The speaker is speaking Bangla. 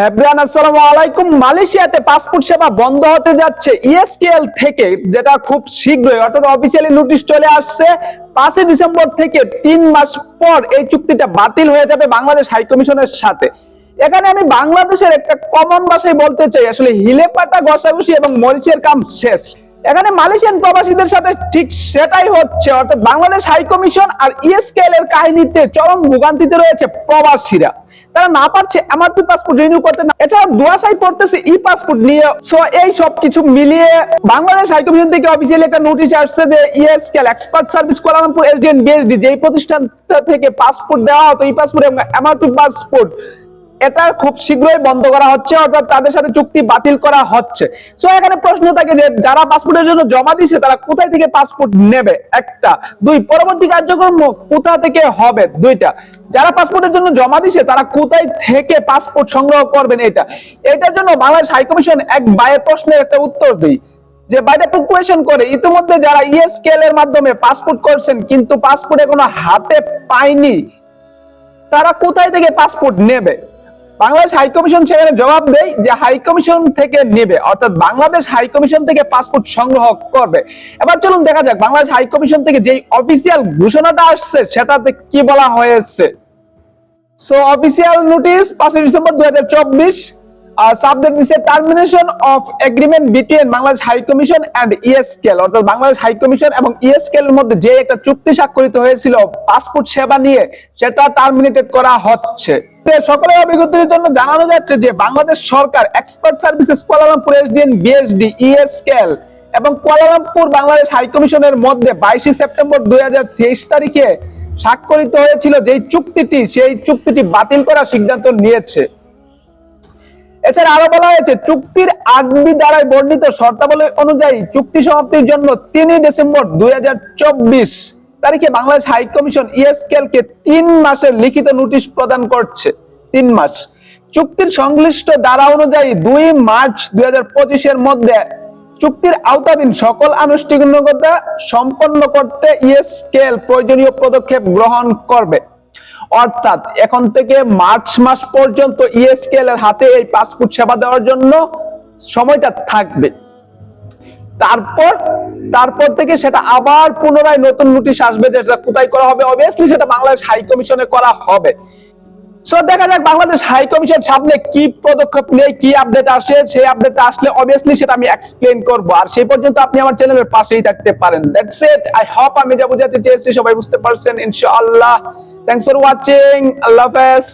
হ্যাব্রিয়ান আসসালামু আলাইকুম। মালয়েশিয়াতে পাসপোর্ট সেবা বন্ধ হতে যাচ্ছে। ইএসকেএল থেকে, যেটা খুব শীঘ্রই, অর্থাৎ অফিসিয়ালি নোটিশ চলে আসছে, পাঁচই ডিসেম্বর থেকে তিন মাস পর এই চুক্তিটা বাতিল হয়ে যাবে বাংলাদেশ হাইকমিশনের সাথে। এখানে আমি বাংলাদেশের একটা কমন ভাষায় বলতে চাই, আসলে হিলে পাটা ঘষাঘষি এবং মরিচের কাম শেষ। এখানে মালয়েশিয়ান প্রবাসীদের সাথে ঠিক সেটাই হচ্ছে, অর্থাৎ বাংলাদেশ হাই কমিশন আর ইএসকেএল এর কাহিনীতে, চরম ভোগান্তিতে রয়েছে প্রবাসীরা। তারা না পারছে এমআরপি পাসপোর্ট রিনিউ করতে না এছাড়া দুয়াশাই পড়তেছে ই পাসপোর্ট নিয়ে। সো এই সব কিছু মিলিয়ে বাংলাদেশ হাই কমিশন থেকে অফিসিয়ালি একটা নোটিশ আসছে যে ESKL expert service Kuala Lumpur SDN BHD যেই প্রতিষ্ঠান থেকে পাসপোর্ট দেওয়া হতো ই পাসপোর্ট এবং এমআরপি পাসপোর্ট এটা খুব শীঘ্রই বন্ধ করা হচ্ছে, অর্থাৎ তাদের সাথে চুক্তি বাতিল করা হচ্ছে। সো এখানে প্রশ্ন থাকে যে, যারা পাসপোর্টের জন্য জমা দিছে তারা কোথায় থেকে পাসপোর্ট নেবে? একটা। দুই, পরবর্তী কার্যক্রম কোথা থেকে হবে? দুইটা। যারা পাসপোর্টের জন্য জমা দিছে তারা কোথায় থেকে পাসপোর্ট সংগ্রহ করবেন? এটা। এটার জন্য বাংলাদেশ হাইকমিশন এক বায়ের প্রশ্নের একটা উত্তর দিই। যে বাইরে কোয়েশন করে। ইতিমধ্যে যারা ইএসকেএল এর মাধ্যমে পাসপোর্ট করছেন, কিন্তু পাসপোর্ট এখনও হাতে পায়নি, তারা কোথায় থেকে পাসপোর্ট নেবে? বাংলাদেশ হাই কমিশন সেখানে জবাব দেয় যে হাই কমিশন থেকে নেবে। অর্থাৎ বাংলাদেশ হাই কমিশন থেকে পাসপোর্ট সংগ্রহ করবে। এবার চলুন দেখা যাক বাংলাদেশ হাই কমিশন থেকে যেই অফিসিয়াল ঘোষণাটা আসছে, সেটাতে কি বলা হয়েছে? সো অফিসিয়াল নোটিশ পাঁচই ডিসেম্বর ইএসকেল এর মধ্যে যে একটা চুক্তি স্বাক্ষরিত হয়েছিল পাসপোর্ট সেবা নিয়ে, সেটা টার্মিনেটেড করা হচ্ছে। সকলের অভিজ্ঞতার জন্য জানানো যাচ্ছে যে বাংলাদেশ সরকার expert services Kuala Lumpur SDN BSD এবং কুয়ালালামপুর বাংলাদেশ হাই কমিশনের মধ্যে বাইশে সেপ্টেম্বর দুই তারিখে স্বাক্ষরিত হয়েছিল যে চুক্তিটি, সেই চুক্তিটি বাতিল করার সিদ্ধান্ত নিয়েছে। এছাড়া আরও বলা হয়েছে, চুক্তির আরবি দ্বারাই বর্ণিত শর্তাবলী অনুযায়ী চুক্তি সমাপ্তির জন্য তিনই ডিসেম্বর দুই হাজার চব্বিশ তারিখে বাংলাদেশ হাই কমিশন ইএসকেল কে তিন মাসের লিখিত নোটিশ প্রদান করছে। তিন মাস। চুক্তির সংশ্লিষ্ট ধারা অনুযায়ী দুই মার্চ দুই হাজার পঁচিশ এর মধ্যে চুক্তির আওতাধীন সকল আনুষ্ঠানিকতা সম্পন্ন করতে ইএসকেল প্রয়োজনীয় পদক্ষেপ গ্রহণ করবে। অর্থাৎ এখন থেকে মার্চ মাস পর্যন্ত ইএসকেএল এর হাতে এই পাসপোর্ট সেবা দেওয়ার জন্য সময়টা থাকবে। তারপর তারপর থেকে সেটা আবার পুনরায় নতুন নোটিশ আসবে যে সেটা কোথায় করা হবে। অবভিয়াসলি সেটা বাংলাদেশ হাই কমিশনে করা হবে। সো দেখা যাক বাংলাদেশ হাই কমিশন সামনে কি পদক্ষেপ নেই কি আপডেট আসে। সেই আপডেট আসলে অবভিয়াসলি সেটা আমি এক্সপ্লেন করব। আর সেই পর্যন্ত আপনি আমার চ্যানেলের পাশেই থাকতে পারেন। দ্যাটস ইট আই হোপ আমি যা বুঝাতে চেয়েছি, সবাই বুঝতে পারছেন, ইনশাআল্লাহ। থ্যাংকস ফর ওয়াচিং আল্লাহ হাফেজ।